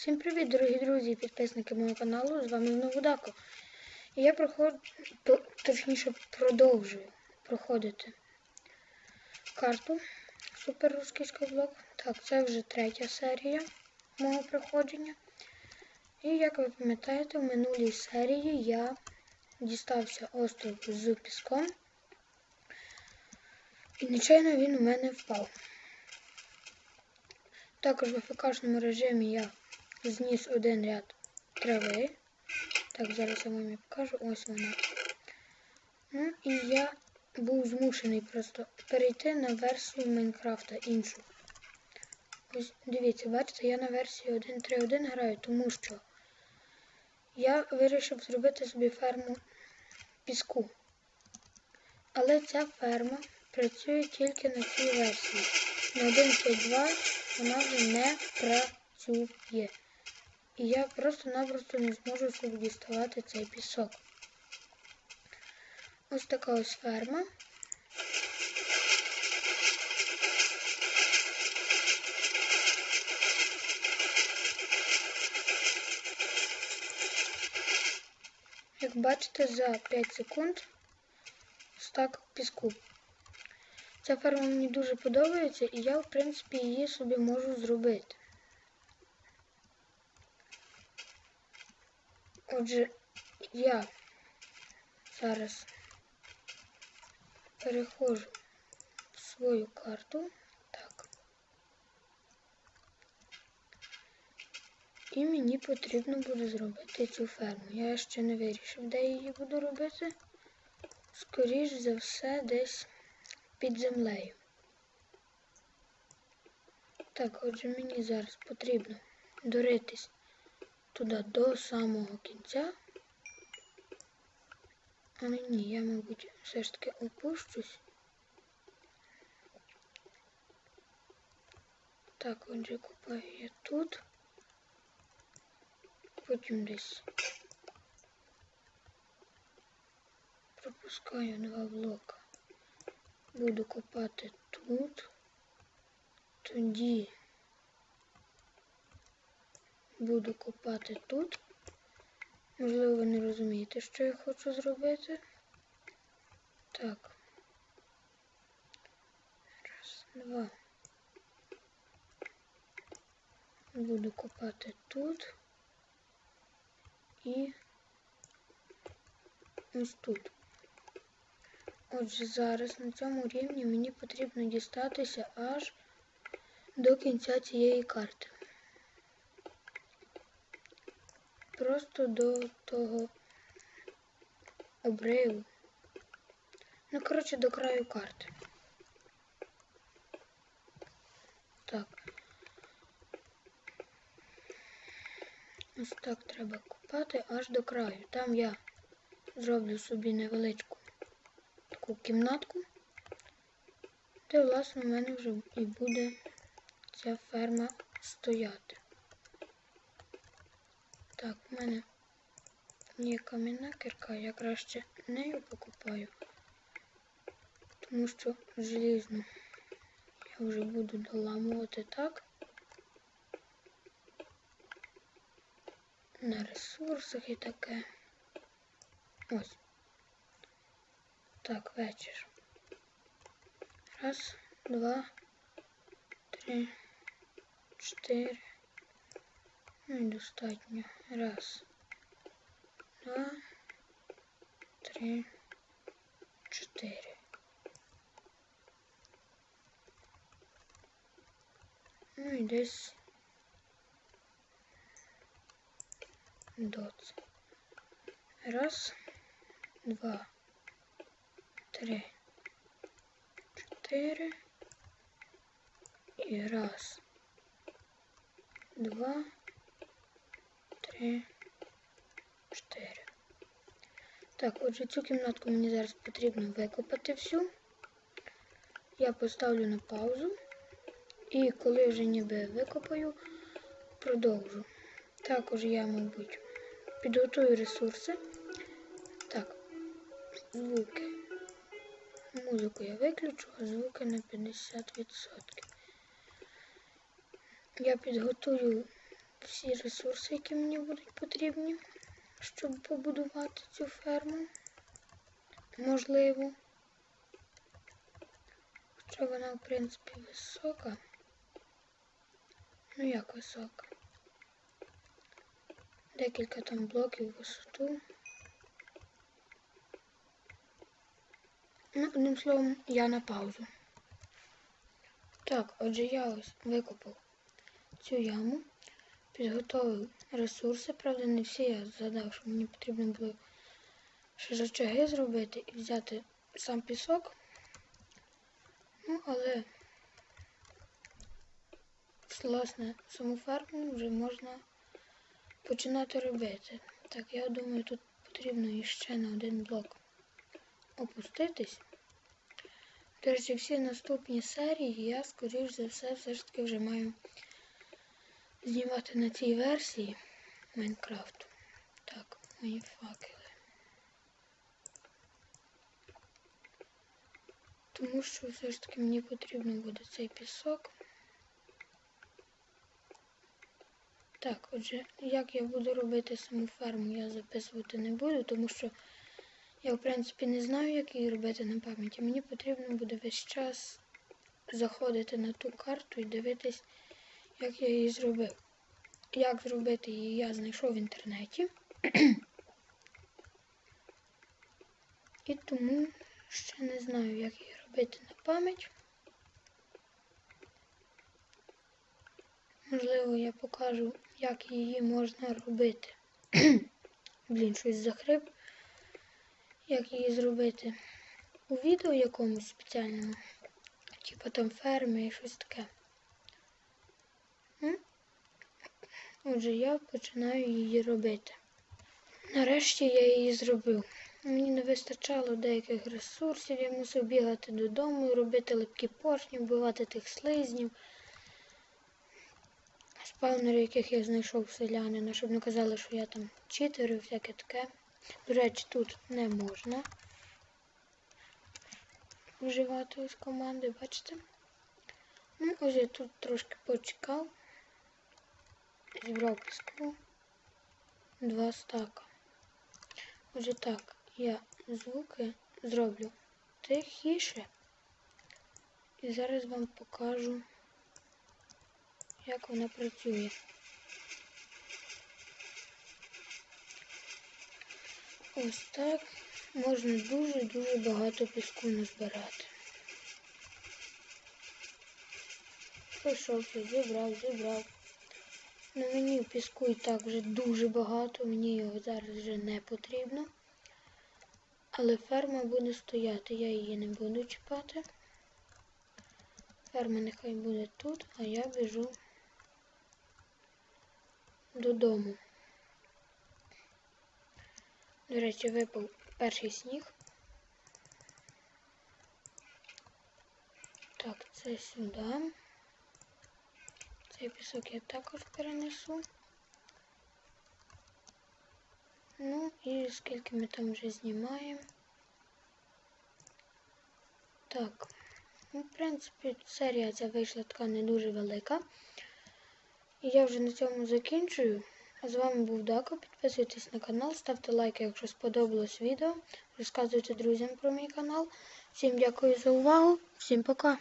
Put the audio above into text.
Всім привіт, дорогі друзі і підписники мого каналу. З вами знову Дако. І я проходжу, точніше продовжую проходити карту Супер Русський Скайблок. Так, це вже третя серія мого проходження. І як ви пам'ятаєте, в минулій серії я дістався остров з піском. І нечайно він у мене впав. Також в АФКшному режимі я зніс один ряд трави. Так, зараз я вам покажу. Ось вона. Ну і я був змушений просто перейти на версію Майнкрафта іншу. Ось дивіться, бачите, я на версії 1.3.1 граю, тому що я вирішив зробити собі ферму піску. Але ця ферма працює тільки на цій версії. На 1.5.2 вона вже не працює. І я просто-напросто не зможу собі діставати цей пісок. Ось така ось ферма. Як бачите, за 5 секунд стак піску. Ця ферма мені дуже подобається і я, в принципі, її собі можу зробити. Отже, я зараз переходжу в свою карту. Так. І мені потрібно буде зробити цю ферму. Я ще не вирішив, де її буду робити. Скоріш за все, десь під землею. Так, отже, мені зараз потрібно доритись туди до самого кінця. Але ні, я, мабуть, все ж таки опущусь. Так, отже, купаю я тут. Потім десь пропускаю два блока. Буду копати тут. Тоді буду копати тут. Можливо, ви не розумієте, що я хочу зробити. Так. Раз, два. Буду копати тут і ось тут. Отже, зараз на цьому рівні мені потрібно дістатися аж до кінця цієї карти. Просто до того обриву. Ну, коротше, до краю карти. Так. Ось так треба купати аж до краю. Там я зроблю собі невеличку таку кімнатку, де, власне, в мене вже і буде ця ферма стояти. Так, в мене є кам'яна кирка, я краще нею покупаю, тому що желізну я вже буду доламувати так. На ресурсах і таке. Ось. Так, вечір. Раз, два, три, чотири. Ну і достатньо. Раз, два, три, чотири. Ну і десь доц. Раз, два, три, чотири. І раз, два, три, Чотири. Так, отже, цю кімнатку мені зараз потрібно викопати всю. Я поставлю на паузу. І коли вже ніби викопаю, продовжу. Також я, мабуть, підготую ресурси. Так, звуки. Музику я виключу, а звуки на 50%. Я підготую всі ресурси, які мені будуть потрібні, щоб побудувати цю ферму. Можливо. Хоча вона, в принципі, висока. Ну як висока? Декілька там блоків висоту. Ну, одним словом, я на паузу. Так, отже, я ось викопав цю яму, підготовив ресурси, правда, не всі я згадав, що мені потрібно було ще рычаги зробити і взяти сам пісок. Ну, але, власне, саму ферму вже можна починати робити. Так, я думаю, тут потрібно іще на один блок опуститись. До речі, всі наступні серії я, скоріш за все, все ж таки вже маю знімати на цій версії Майнкрафту. Так, мої факели. Тому що все ж таки мені потрібно буде цей пісок. Так, отже, як я буду робити саму ферму, я записувати не буду, тому що я, в принципі, не знаю, як її робити на пам'яті. Мені потрібно буде весь час заходити на ту карту і дивитись, як я її зробив. Як зробити її, я знайшов в інтернеті. І тому ще не знаю, як її робити на пам'ять. Можливо, я покажу, як її можна робити. Блін, щось захрип. Як її зробити у відео якомусь спеціальному. Типа там ферми і щось таке. Отже, я починаю її робити. Нарешті я її зробив. Мені не вистачало деяких ресурсів, я мусив бігати додому, робити липкі поршні, вбивати тих слизнів, спаунери, яких я знайшов селянина, щоб не казали, що я там читерю, всяке таке. До речі, тут не можна вживати ось команди, бачите? Ну, ось я тут трошки почекав, зібрав піску, два стака. Отже так, я звуки зроблю тихіше. І зараз вам покажу, як вона працює. Ось так можна дуже-дуже багато піску назбирати. Пройшовся, зібрав, зібрав. На мені піску і так вже дуже багато, мені його зараз вже не потрібно. Але ферма буде стояти, я її не буду чіпати. Ферма нехай буде тут, а я біжу додому. До речі, випав перший сніг. Так, це сюди. Цей пісок я також перенесу. Ну і скільки ми там вже знімаємо. Так, ну, в принципі, серія ця вийшла така не дуже велика. І я вже на цьому закінчую. А з вами був Дако. Підписуйтесь на канал, ставте лайки, якщо сподобалось відео. Розказуйте друзям про мій канал. Всім дякую за увагу, всім пока!